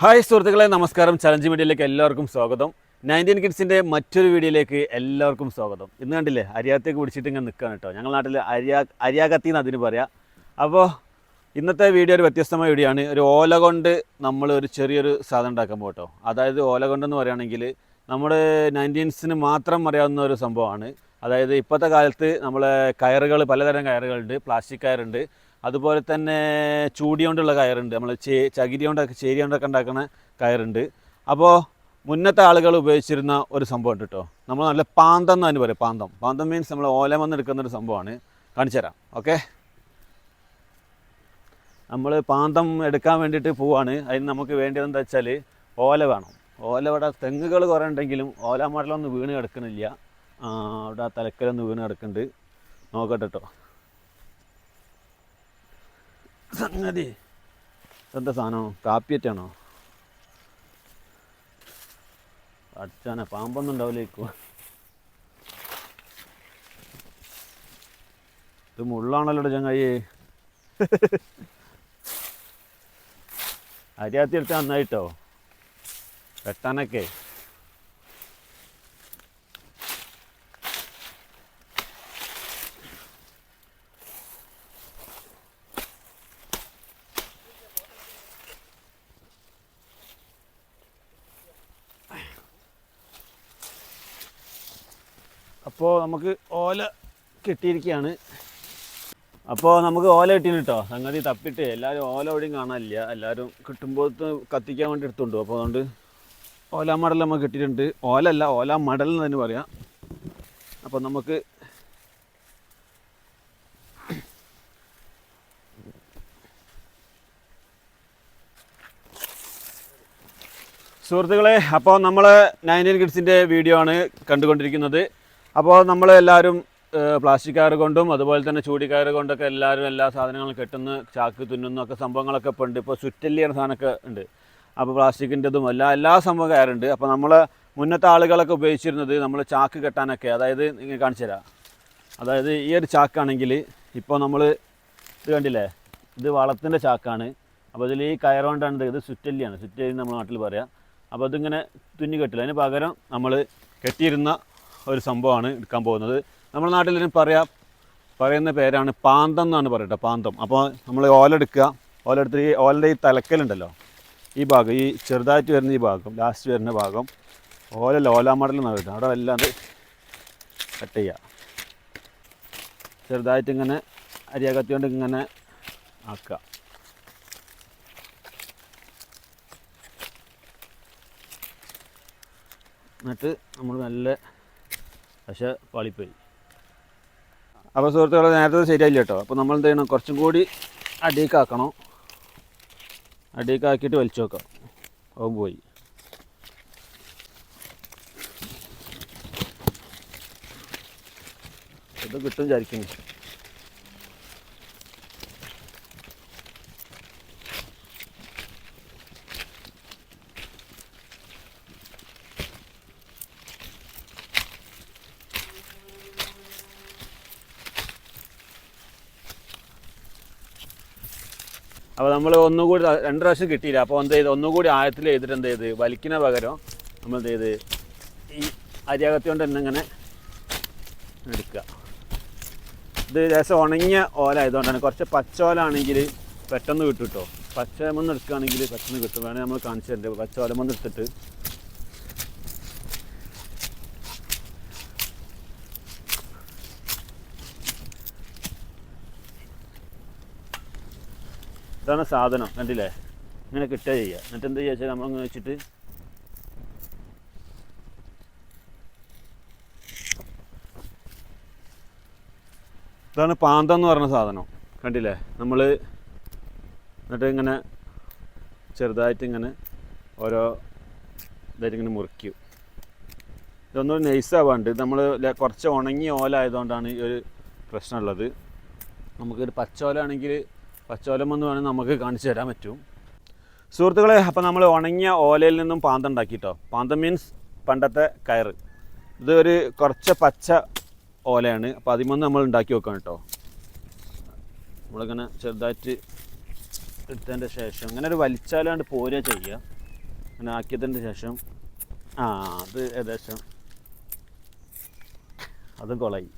Hi സുഹൃത്തുക്കളെ നമസ്കാരം. Challenge മീഡിയയിലേക്ക് എല്ലാവർക്കും സ്വാഗതം. നയന്റീൻ കിഡ്സിന്റെ മറ്റൊരു വീഡിയോയിലേക്ക് എല്ലാവർക്കും സ്വാഗതം. ഇന്ന് കണ്ടില്ലേ അരിയാത്തേക്ക് പിടിച്ചിട്ട് ഇങ്ങനെ നിൽക്കുകയാണ് കേട്ടോ. ഞങ്ങൾ നാട്ടിൽ അരിയാ അരിയാകത്തി എന്ന് അതിന് പറയാം. അപ്പോൾ ഇന്നത്തെ വീഡിയോ ഒരു വ്യത്യസ്തമായ വീഡിയോ ആണ്. ഒരു ഓല കൊണ്ട് നമ്മൾ ഒരു ചെറിയൊരു സാധനം ഉണ്ടാക്കാൻ പോട്ടോ അതായത് ഓല കൊണ്ടെന്ന് പറയുകയാണെങ്കിൽ നമ്മുടെ നയന്റീൻസിന് മാത്രം അറിയാവുന്ന ഒരു സംഭവമാണ്. അതായത് ഇപ്പോഴത്തെ കാലത്ത് നമ്മളെ കയറുകൾ പലതരം കയറുകളുണ്ട്. പ്ലാസ്റ്റിക് കയറുണ്ട്. അതുപോലെ തന്നെ ചൂടി കൊണ്ടുള്ള കയറുണ്ട്. നമ്മൾ ചേ ചകിരി കൊണ്ടൊക്കെ ചേരി കൊണ്ടൊക്കെ ഉണ്ടാക്കുന്ന കയറുണ്ട്. അപ്പോൾ മുന്നത്തെ ആളുകൾ ഉപയോഗിച്ചിരുന്ന ഒരു സംഭവം ഉണ്ട് കേട്ടോ. നമ്മൾ നല്ല പാന്തം എന്ന് തന്നെ പറയും. പാന്തം. പാന്തം മീൻസ് നമ്മൾ ഓലമെന്ന് എടുക്കുന്ന ഒരു സംഭവമാണ്. കാണിച്ചു തരാം. ഓക്കെ? നമ്മൾ പാന്തം എടുക്കാൻ വേണ്ടിയിട്ട് പോവാണ്. അതിന് നമുക്ക് വേണ്ടത് എന്താ വെച്ചാൽ ഓല വേണം. ഓല ഇവിടെ തെങ്ങുകൾ കുറേ ഉണ്ടെങ്കിലും ഓല മടലൊന്നും വീണ് കിടക്കണില്ല. അവിടെ തലക്കലൊന്ന് വീണ് കിടക്കുന്നുണ്ട് നോക്കട്ടെ കേട്ടോ സംഗതി? എന്താ സാധനം? കാപ്പിയറ്റാണോ? അടിച്ചാനെ പാമ്പൊന്നും ഉണ്ടാവില്ലേക്കോ ഇത് മുള്ളാണല്ലോ ചങ്ങായി. അരിയാത്തി എടുത്താൽ നന്നായിട്ടോ? വെട്ടാനൊക്കെ. അപ്പോൾ നമുക്ക് ഓല കിട്ടിയിരിക്കുകയാണ് അപ്പോൾ നമുക്ക് ഓല കിട്ടിയിന് കേട്ടോ സംഗതി തപ്പിട്ട് എല്ലാവരും ഓല എവിടെയും കാണാനില്ല. എല്ലാവരും കിട്ടുമ്പോൾ കത്തിക്കാൻ വേണ്ടി എടുത്തുണ്ടോ. അപ്പോൾ അതുകൊണ്ട് ഓല മടൽ നമുക്ക് കിട്ടിയിട്ടുണ്ട്. ഓലല്ല ഓല മടൽ എന്ന് തന്നെ പറയാം. അപ്പോൾ നമുക്ക് സുഹൃത്തുക്കളെ അപ്പോൾ നമ്മൾ നയന്റീൻ കിഡ്സിന്റെ വീഡിയോ ആണ് കണ്ടുകൊണ്ടിരിക്കുന്നത്. അപ്പോൾ നമ്മൾ എല്ലാവരും പ്ലാസ്റ്റിക് കയർ കൊണ്ടും അതുപോലെ തന്നെ ചൂടിക്കയർ കൊണ്ടൊക്കെ എല്ലാവരും എല്ലാ സാധനങ്ങളും കെട്ടുന്ന ചാക്ക് തുന്നുന്ന ഒക്കെ സംഭവങ്ങളൊക്കെ ഇപ്പോൾ ഉണ്ട്. ഇപ്പോൾ ചുറ്റല്ലി എന്ന സാധനമൊക്കെ ഉണ്ട്. അപ്പോൾ പ്ലാസ്റ്റിക്കിന്റെതും എല്ലാ എല്ലാ സംഭവം കയറുണ്ട് അപ്പോൾ നമ്മൾ മുന്നത്തെ ആളുകളൊക്കെ ഉപയോഗിച്ചിരുന്നത് നമ്മൾ ചാക്ക് കെട്ടാനൊക്കെ അതായത് ഇങ്ങനെ കാണിച്ചു തരാം. അതായത് ഈ ഒരു ചാക്കാണെങ്കിൽ ഇപ്പോൾ നമ്മൾ ഇത് കണ്ടില്ലേ? ഇത് വളത്തിന്റെ ചാക്കാണ്. അപ്പോൾ ഇതിൽ ഈ കയറുകൊണ്ടാണ് ഇത് സുറ്റല്ലിയാണ് സുറ്റല്ലി നമ്മുടെ നാട്ടിൽ പറയാം. അപ്പോൾ അതിങ്ങനെ തുന്നി കെട്ടില്ല. അതിന് പകരം നമ്മൾ കെട്ടിയിരുന്ന ഒരു സംഭവമാണ് എടുക്കാൻ പോകുന്നത്. നമ്മുടെ ഇതിന് പറയാം പറയുന്ന പേരാണ് പാന്തം എന്നാണ് പറയട്ടെ പാന്തം. അപ്പോൾ നമ്മൾ ഓലെടുക്കുക ഓലെടുത്ത് ഈ ഓലയുടെ ഈ തലക്കലുണ്ടല്ലോ ഈ ഭാഗം ഈ ചെറുതായിട്ട് വരുന്ന ഈ ഭാഗം ലാസ്റ്റ് വരുന്ന ഭാഗം ഓല ലോലാമടൽ എന്നാണ് പറയുന്നത്. അവിടെ വല്ലാണ്ട് കട്ട് ചെയ്യുക. ചെറുതായിട്ട് ഇങ്ങനെ അരിയ കൊണ്ട് ഇങ്ങനെ ആക്കുക. എന്നിട്ട് നമ്മൾ നല്ല പക്ഷേ പാളിപ്പോയി. അപ്പോൾ സുഹൃത്തുക്കളെ നേരത്തെ ശരിയായില്ല കേട്ടോ. അപ്പോൾ നമ്മൾ എന്ത് ചെയ്യണം? കുറച്ചും കൂടി അടിയിക്കാക്കണം അടിയിക്കാക്കിയിട്ട് വലിച്ചു വെക്കാം. അവൻ പോയി. ഇത് കിട്ടും വിചാരിക്കുന്നു. അപ്പോൾ നമ്മൾ ഒന്നുകൂടി രണ്ട് പ്രാവശ്യം കിട്ടിയില്ല. അപ്പോൾ എന്ത് ചെയ്ത്? ഒന്നുകൂടി ആഴത്തിൽ ചെയ്തിട്ട് എന്ത് ചെയ്ത്? വലിക്കുന്ന പകരം നമ്മൾ എന്ത് ചെയ്ത്? ഈ അരിയകത്തി കൊണ്ട് തന്നെ ഇങ്ങനെ എടുക്കുക. ഇത് ലേശം ഉണങ്ങിയ ഓല ആയതുകൊണ്ടാണ്. കുറച്ച് പച്ച ഓല ആണെങ്കിൽ പെട്ടെന്ന് കിട്ടും കേട്ടോ പച്ചമന്ന് എടുക്കുകയാണെങ്കിൽ പെട്ടെന്ന് കിട്ടും. വേണമെങ്കിൽ നമ്മൾ കാണിച്ചു തരേണ്ടത് പച്ച ഓലമന്ന് എടുത്തിട്ട് ഇതാണ് സാധനം കണ്ടില്ലേ? ഇങ്ങനെ കിട്ടുക ചെയ്യുക. എന്നിട്ട് എന്താ ചെയ്യുക നമ്മൾ അങ്ങനെ വെച്ചിട്ട് ഇതാണ് പാന്തം എന്ന് പറഞ്ഞ സാധനം കണ്ടില്ലേ? നമ്മൾ എന്നിട്ട് ഇങ്ങനെ ചെറുതായിട്ട് ഇങ്ങനെ ഓരോ ഇതായിട്ട് ഇങ്ങനെ മുറിക്കും. ഇതൊന്നും നൈസാവാണ്ട് നമ്മൾ കുറച്ച് ഉണങ്ങിയ ഓല ആയതുകൊണ്ടാണ് ഈ ഒരു പ്രശ്നമുള്ളത് നമുക്കൊരു പച്ചോല ആണെങ്കിൽ പച്ചോലം എന്ന് വേണമെങ്കിൽ നമുക്ക് കാണിച്ചു തരാൻ പറ്റും. സുഹൃത്തുക്കളെ അപ്പോൾ നമ്മൾ ഉണങ്ങിയ ഓലയിൽ നിന്നും പാന്തം ഉണ്ടാക്കിട്ടോ? പാന്ത മീൻസ് പണ്ടത്തെ കയറ്. ഇത് ഒരു കുറച്ച് പച്ച ഓലയാണ്. അപ്പോൾ അതിമൊന്ന് നമ്മൾ ഉണ്ടാക്കി വെക്കാം കേട്ടോ. നമ്മളിങ്ങനെ ചെറുതായിട്ട് എടുത്തതിന്റെ ശേഷം ഇങ്ങനെ ഒരു വലിച്ചാലാണ്ട് പോരുക ചെയ്യുക. അങ്ങനെ ആക്കിയതിന്റെ ശേഷം ആ അത് ഏകദേശം അതും കൊളായി.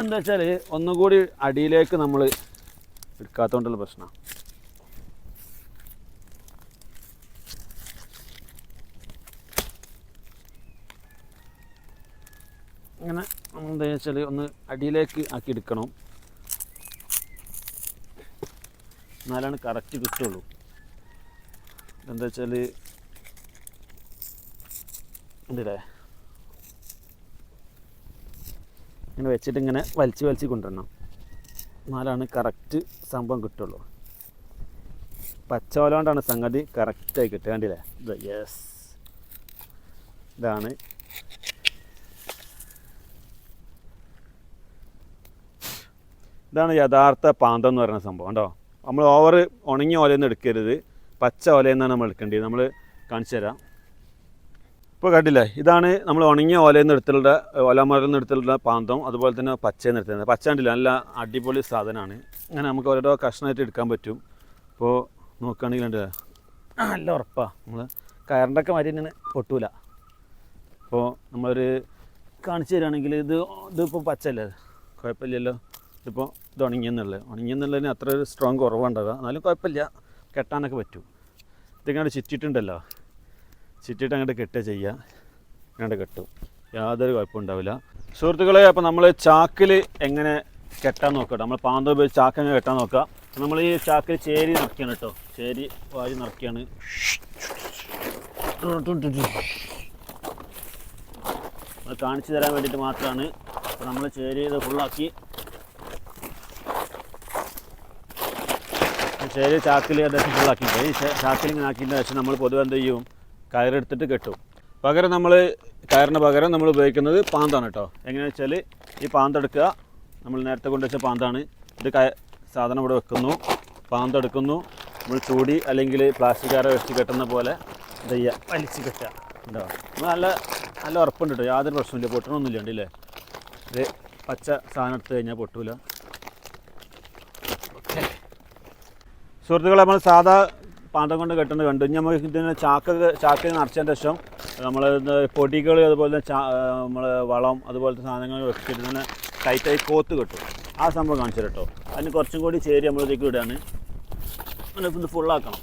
എന്താ വെച്ചാൽ ഒന്നുകൂടി അടിയിലേക്ക് നമ്മൾ എടുക്കാത്തതുകൊണ്ടുള്ള പ്രശ്നമാണ് ഇങ്ങനെ നമ്മൾ എന്താ വെച്ചാൽ ഒന്ന് അടിയിലേക്ക് ആക്കി എടുക്കണം. എന്നാലാണ് കറക്റ്റ് കിട്ടുള്ളൂ. എന്താ വെച്ചാൽ എന്തിടേ ഇങ്ങനെ വെച്ചിട്ട് ഇങ്ങനെ വലിച്ച് വലിച്ച് കൊണ്ടുവരണം. എന്നാലാണ് കറക്റ്റ് സംഭവം കിട്ടുള്ളൂ. പച്ചോല കൊണ്ടാണ് സംഗതി കറക്റ്റായി കിട്ടുക കണ്ടില്ലേ? ഇത് യെസ് ഇതാണ്. ഇതാണ് യഥാർത്ഥ പാന്തം എന്ന് പറയുന്ന സംഭവം കേട്ടോ നമ്മൾ ഓവർ ഉണങ്ങിയ ഓലയൊന്നും എടുക്കരുത്. പച്ച ഓലയിൽ നിന്നാണ് നമ്മൾ എടുക്കേണ്ടത്. നമ്മൾ കാണിച്ചു തരാം. ഇപ്പോൾ കണ്ടില്ലേ? ഇതാണ് നമ്മൾ ഉണങ്ങിയ ഓലയിൽ നിന്ന് എടുത്തിട്ടുള്ള ഓലമരയിൽ നിന്ന് എടുത്തിട്ടുള്ള പാന്തം അതുപോലെ തന്നെ പച്ചയിൽ നിന്ന് എടുത്തത് പച്ച കണ്ടില്ല? നല്ല അടിപൊളി സാധനമാണ് അങ്ങനെ നമുക്ക് ഓരോ കഷ്ണമായിട്ട് എടുക്കാൻ പറ്റും. ഇപ്പോൾ നോക്കുകയാണെങ്കിൽ ഉണ്ട് നല്ല ഉറപ്പാണ് നമ്മൾ കയറിന്റെയൊക്കെ മാതിരി തന്നെ പൊട്ടൂല. അപ്പോൾ നമ്മളൊരു കാണിച്ചു തരികയാണെങ്കിൽ ഇത് ഇതിപ്പോൾ പച്ചല്ലേ കുഴപ്പമില്ലല്ലോ. ഇതിപ്പോൾ ഇത് ഉണങ്ങിയെന്നുള്ളത്. ഉണങ്ങിയെന്നുള്ളതിന് അത്ര ഒരു സ്ട്രോങ് കുറവുണ്ടാവുക. എന്നാലും കുഴപ്പമില്ല. കെട്ടാനൊക്കെ പറ്റും. ഇതിങ്ങനെ ചുറ്റിട്ടുണ്ടല്ലോ ചുറ്റിട്ട് അങ്ങോട്ട് കെട്ടുക ചെയ്യുക. അങ്ങോട്ട് കെട്ടും. യാതൊരു കുഴപ്പവും ഉണ്ടാവില്ല. സുഹൃത്തുക്കളെ അപ്പോൾ നമ്മൾ ചാക്കിൽ എങ്ങനെ കെട്ടാൻ നോക്കട്ടെ നമ്മൾ പാന്ത ഉപയോഗിച്ച് ചാക്ക് എങ്ങനെ കെട്ടാൻ നോക്കുക? നമ്മൾ ഈ ചാക്കിൽ ചേരി നിറക്കുകയാണ് കേട്ടോ. ചേരി വാരി നിറക്കുകയാണ് കാണിച്ചു തരാൻ വേണ്ടിയിട്ട് മാത്രമാണ്. നമ്മൾ ചേരി ഇത് ഫുള്ളാക്കി. ചേരി ചാക്കിൽ ഏകദേശം ഫുള്ളാക്കിയിട്ട് ചാക്കിൽ ഇങ്ങനെ ആക്കിയതിന് നമ്മൾ പൊതുവെ എന്ത് ചെയ്യും? കയറെടുത്തിട്ട് കെട്ടും. പകരം നമ്മൾ കയറിന് പകരം നമ്മൾ ഉപയോഗിക്കുന്നത് പാന്താണ് കേട്ടോ. എങ്ങനെയാണെന്ന് വെച്ചാൽ ഈ പാന്തെടുക്കുക നമ്മൾ നേരത്തെ കൊണ്ടുവച്ച പാന്താണ്. ഇത് കയ സാധനം ഇവിടെ വെക്കുന്നു. പാന്തെടുക്കുന്നു നമ്മൾ ചൂടി അല്ലെങ്കിൽ പ്ലാസ്റ്റിക് കയറ വെച്ച് കെട്ടുന്ന പോലെ ഇത് ചെയ്യുക വലിച്ച് കെട്ടുക. ഉണ്ടോ നല്ല നല്ല ഉറപ്പുണ്ട് കേട്ടോ. യാതൊരു പ്രശ്നമില്ല പൊട്ടണമൊന്നുമില്ല ഉണ്ടല്ലേ ഇത് പച്ച സാധനം എടുത്ത് കഴിഞ്ഞാൽ പൊട്ടൂല. സുഹൃത്തുക്കളെ നമ്മൾ സാധാ പാന്തം കൊണ്ട് കെട്ടുന്നത് കണ്ടു. ഇനി നമുക്ക് ഇതിന് ചാക്ക ചാക്കിൽ നിറച്ചതിന്റെ ശേഷം നമ്മൾ പൊടികൾ അതുപോലെ തന്നെ നമ്മൾ വളം അതുപോലത്തെ സാധനങ്ങൾ വെച്ചിട്ട് തന്നെ ടൈറ്റായി കോത്ത് കെട്ടും. ആ സംഭവം കാണിച്ചു കേട്ടോ അതിന് കുറച്ചും കൂടി ചേരി നമ്മളിതേക്ക് വിടുകയാണ് ഇത് ഫുള്ളാക്കണം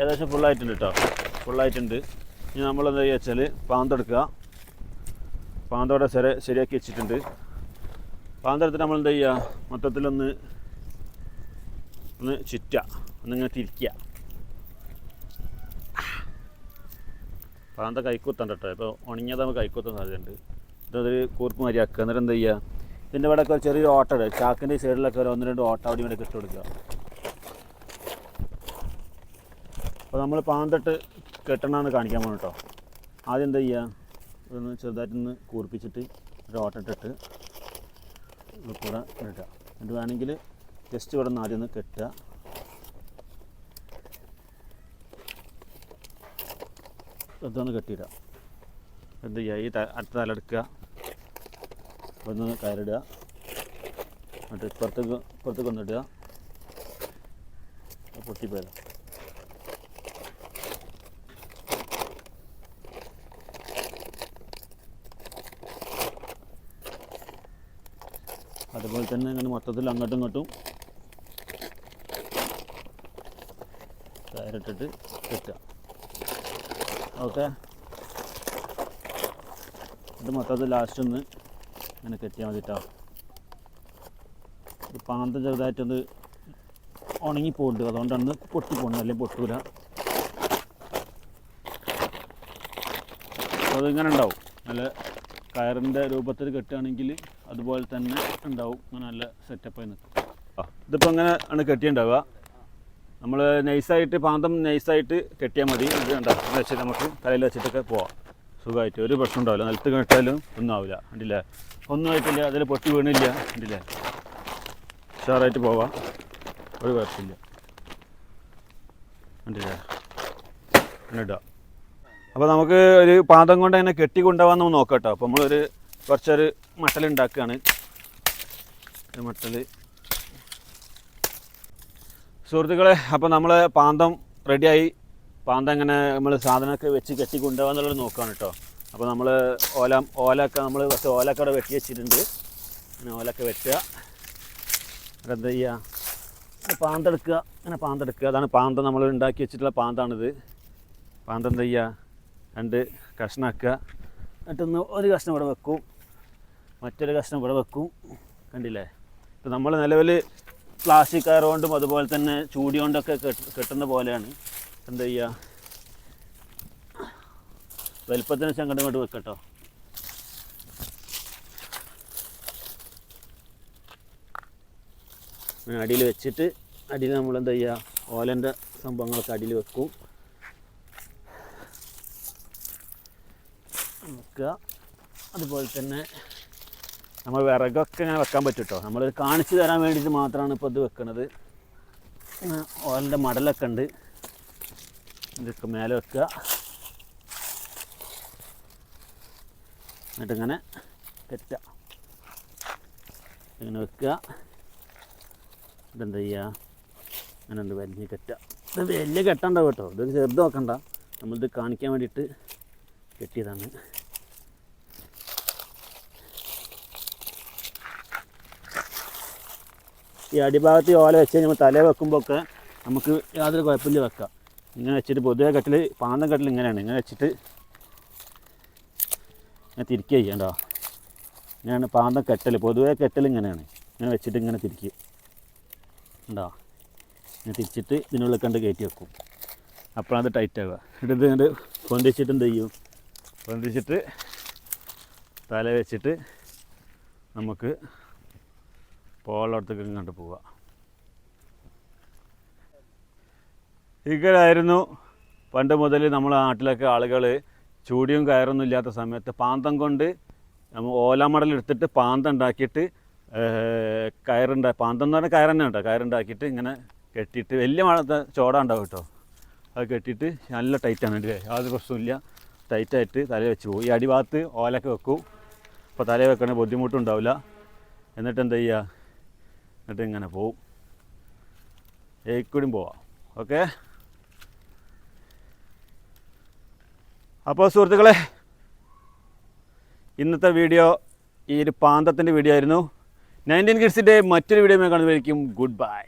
ഏകദേശം ഫുള്ളായിട്ടുണ്ട് കേട്ടോ ഫുള്ളായിട്ടുണ്ട് ഇനി നമ്മൾ എന്താ വെച്ചാൽ പാന്തെടുക്കുക. പാന്തോടെ ശരി ശരിയാക്കി വെച്ചിട്ടുണ്ട്. പാന്തെടുത്തിട്ട് നമ്മൾ എന്താ ചെയ്യുക? മൊത്തത്തിലൊന്ന് ഒന്ന് ചുറ്റുക. ഒന്നിങ്ങനെ തിരിക്കുക. പാന്ത കൈക്കുത്തണ്ട കേട്ടോ ഇപ്പോൾ നമുക്ക് കൈക്കുത്താൻ സാധ്യതയുണ്ട്. ഇതൊരു കൂർപ്പ് മരിയാക്കുക എന്നിട്ട് എന്താ ചെയ്യുക? ഇതിന്റെ ഇവിടെ ഒക്കെ ചെറിയൊരു ഓട്ടം ഇടുക. ചാക്കിന്റെ സൈഡിലൊക്കെ ഒരു ഒന്ന് രണ്ട് ഓട്ടം അവിടെ ഇവിടെ ഇട്ട് കൊടുക്കുക. അപ്പോൾ നമ്മൾ പാന്തട്ട് കെട്ടണമെന്ന് കാണിക്കാൻ പോകണം കേട്ടോ ആദ്യം എന്താ ചെയ്യുക? ഇതൊന്ന് ചെറുതായിട്ടൊന്ന് കൂർപ്പിച്ചിട്ട് ഒരു ഓട്ടം ഇട്ടിട്ട് കൂടെ ഇടുക. എന്നിട്ട് വേണമെങ്കിൽ ജസ്റ്റ് ഇവിടെ നിന്ന് ആദ്യം ഒന്ന് കെട്ടുക. ഇതൊന്ന് കെട്ടിയിടുക. എന്ത് ചെയ്യുക? ഈ അടുത്ത തലെടുക്കുക ഒന്ന് കയറിടുക. എന്നിട്ട് ഇപ്പുറത്തേക്ക് ഇപ്പുറത്തേക്ക് ഒന്ന് ഇടുക. അതുപോലെ തന്നെ ഇങ്ങനെ മൊത്തത്തിൽ അങ്ങോട്ടും ഇങ്ങോട്ടും കയറിട്ടിട്ട് കെട്ടുക ഓക്കെ? ഇത് മൊത്തത്തിൽ ലാസ്റ്റ് ഒന്ന് ഇങ്ങനെ കെട്ടിയാൽ മതി കേട്ടോ ഇത് പാന്ത ചെറുതായിട്ടൊന്ന് ഉണങ്ങി പോകുന്നുണ്ട് അതുകൊണ്ടാണ് ഒന്ന് പൊട്ടി പോകുന്നത് അല്ലെങ്കിൽ പൊട്ടൂല. അതിങ്ങനെ ഉണ്ടാവും. നല്ല കയറിന്റെ രൂപത്തിൽ കെട്ടുകയാണെങ്കിൽ അതുപോലെ തന്നെ ഉണ്ടാവും. അങ്ങനെ നല്ല സെറ്റപ്പായി നിൽക്കും. ഇതിപ്പോൾ അങ്ങനെ ആണ് കെട്ടിയുണ്ടാവുക. നമ്മൾ നൈസായിട്ട് പാന്തം നൈസായിട്ട് കെട്ടിയാൽ മതി. ഇത് കണ്ടോ? എന്ന് വെച്ചാൽ നമുക്ക് തലയിൽ വെച്ചിട്ടൊക്കെ പോവാം. സുഖമായിട്ട്. ഒരു പ്രശ്നം ഉണ്ടാവില്ല. നിലത്ത് കെട്ടാലും ഒന്നും ആവില്ല. കണ്ടില്ലേ? ഒന്നും ആയിട്ടില്ല. അതിൽ പൊട്ടി വീണില്ല. കണ്ടില്ലേ? ഉഷാറായിട്ട് പോവാം. ഒരു കുഴപ്പമില്ല. കണ്ടില്ലേ? ഇടാം. അപ്പോൾ നമുക്ക് ഒരു പാദം കൊണ്ട് അങ്ങനെ കെട്ടി കൊണ്ടുപോകാൻ നമുക്ക് നോക്കാം കേട്ടോ. അപ്പോൾ നമ്മളൊരു കുറച്ചൊരു മട്ടൽ ഉണ്ടാക്കുകയാണ്. മട്ടൽ. സുഹൃത്തുക്കളെ അപ്പോൾ നമ്മൾ പാന്തം റെഡിയായി. പാന്തം ഇങ്ങനെ നമ്മൾ സാധനമൊക്കെ വെച്ച് കെട്ടി കൊണ്ടുപോകാന്നുള്ളത് നോക്കുകയാണ് കേട്ടോ അപ്പോൾ നമ്മൾ ഓല ഓലൊക്കെ നമ്മൾ കുറച്ച് ഓലൊക്കെ അവിടെ വെട്ടി വെച്ചിട്ടുണ്ട്. അങ്ങനെ ഓലൊക്കെ വെട്ടുക. അവിടെ എന്താ ചെയ്യുക പാന്തെടുക്കുക അങ്ങനെ പാന്തെടുക്കുക അതാണ് പാന്തം നമ്മൾ ഉണ്ടാക്കി വെച്ചിട്ടുള്ള പാന്താണിത്. പാന്തം എന്താ ചെയ്യുക രണ്ട് കഷ്ണമാക്കുക എന്നിട്ടൊന്ന് ഒരു കഷ്ണം ഇവിടെ വെക്കും. മറ്റൊരു കഷ്ണം ഇവിടെ വെക്കും. കണ്ടില്ലേ? ഇപ്പം നമ്മൾ നിലവിൽ പ്ലാസ്റ്റിക് കയർ കൊണ്ടും അതുപോലെ തന്നെ ചൂടി കൊണ്ടൊക്കെ കെട്ട് കെട്ടുന്ന പോലെയാണ്. എന്താ ചെയ്യുക വലിപ്പത്തിന് അങ്ങോട്ട് ഇങ്ങോട്ട് വെക്കട്ടോ. അടിയിൽ വെച്ചിട്ട് അടിയിൽ നമ്മൾ എന്താ ചെയ്യുക ഓലന്റെ സംഭവങ്ങളൊക്കെ അടിയിൽ വെക്കും. വെക്കുക. അതുപോലെ തന്നെ നമ്മൾ വിറകൊക്കെ ഇങ്ങനെ വെക്കാൻ പറ്റും കേട്ടോ കാണിച്ചു തരാൻ വേണ്ടിയിട്ട് മാത്രമാണ് ഇപ്പോൾ ഇത് വെക്കുന്നത് ഓലിന്റെ മടലൊക്കെ ഉണ്ട്. ഇതൊക്കെ മേലെ വെക്കുക. എന്നിട്ടിങ്ങനെ കെറ്റുക ഇങ്ങനെ വെക്കുക. ഇതെന്താ ചെയ്യുക അങ്ങനെ ഉണ്ട് വലിയ കെട്ടുക. ഇത് വലിയ കെട്ടണ്ടാവും കേട്ടോ. ഇതൊരു ചെറുത് നോക്കണ്ട നമ്മളിത് കാണിക്കാൻ വേണ്ടിയിട്ട് കെട്ടിയതാണ്. ഈ അടിഭാഗത്ത് ഓല വെച്ച് കഴിഞ്ഞാൽ തല വെക്കുമ്പോൾ ഒക്കെ നമുക്ക് യാതൊരു കുഴപ്പമില്ല വെക്കാം. ഇങ്ങനെ വെച്ചിട്ട് പൊതുവെ കട്ടിൽ പാന്തം കട്ടിൽ ഇങ്ങനെയാണ്. ഇങ്ങനെ വെച്ചിട്ട് ഇങ്ങനെ തിരിക്കുക ചെയ്യണ്ടോ ഇങ്ങനെയാണ് പാന്തം കെട്ടൽ പൊതുവെ കെട്ടൽ ഇങ്ങനെയാണ്. ഇങ്ങനെ വെച്ചിട്ട് ഇങ്ങനെ തിരിക്കുക. ഉണ്ടോ ഇങ്ങനെ തിരിച്ചിട്ട് ഇതിനുള്ളിൽ കണ്ട് കയറ്റി വെക്കും. അപ്പോഴത് ടൈറ്റ് ആവുക. എന്നിട്ട് ഇത് പൊന്തിച്ചിട്ട് എന്ത് ചെയ്യും? പൊന്തിച്ചിട്ട് തല വെച്ചിട്ട് നമുക്ക് പോളടത്തേക്ക് കണ്ട് പോവുക ഇങ്ങനായിരുന്നു പണ്ട് മുതൽ നമ്മളെ നാട്ടിലൊക്കെ ആളുകൾ ചൂടിയും കയറൊന്നും ഇല്ലാത്ത സമയത്ത് പാന്തം കൊണ്ട് നമ്മൾ ഓലമടൽ എടുത്തിട്ട് പാന്തം ഉണ്ടാക്കിയിട്ട് കയറുണ്ടാ പാന്തം എന്ന് പറഞ്ഞാൽ കയറന്നെ ഉണ്ടോ കയറുണ്ടാക്കിയിട്ട് ഇങ്ങനെ കെട്ടിയിട്ട് വലിയ മഴ ചോട ഉണ്ടാവും കേട്ടോ. അത് കെട്ടിയിട്ട് നല്ല ടൈറ്റാണ് ഇല്ലേ യാതൊരു പ്രശ്നമില്ല ടൈറ്റായിട്ട് തല വെച്ച് പോകും ഈ അടിഭാഗത്ത് ഓലൊക്കെ വെക്കും. അപ്പോൾ തല വെക്കണേ ബുദ്ധിമുട്ടുണ്ടാവില്ല. എന്നിട്ട് എന്താ ചെയ്യുക എന്നിട്ട് ഇങ്ങനെ പോവും. ഏക്കൂടിയും പോവാം. ഓക്കെ? അപ്പോൾ സുഹൃത്തുക്കളെ ഇന്നത്തെ വീഡിയോ ഈ ഒരു പാന്തത്തിന്റെ വീഡിയോ ആയിരുന്നു. നയന്റീൻ കിഡ്സിന്റെ മറ്റൊരു വീഡിയോ കാണുന്നതായിരിക്കും. Good bye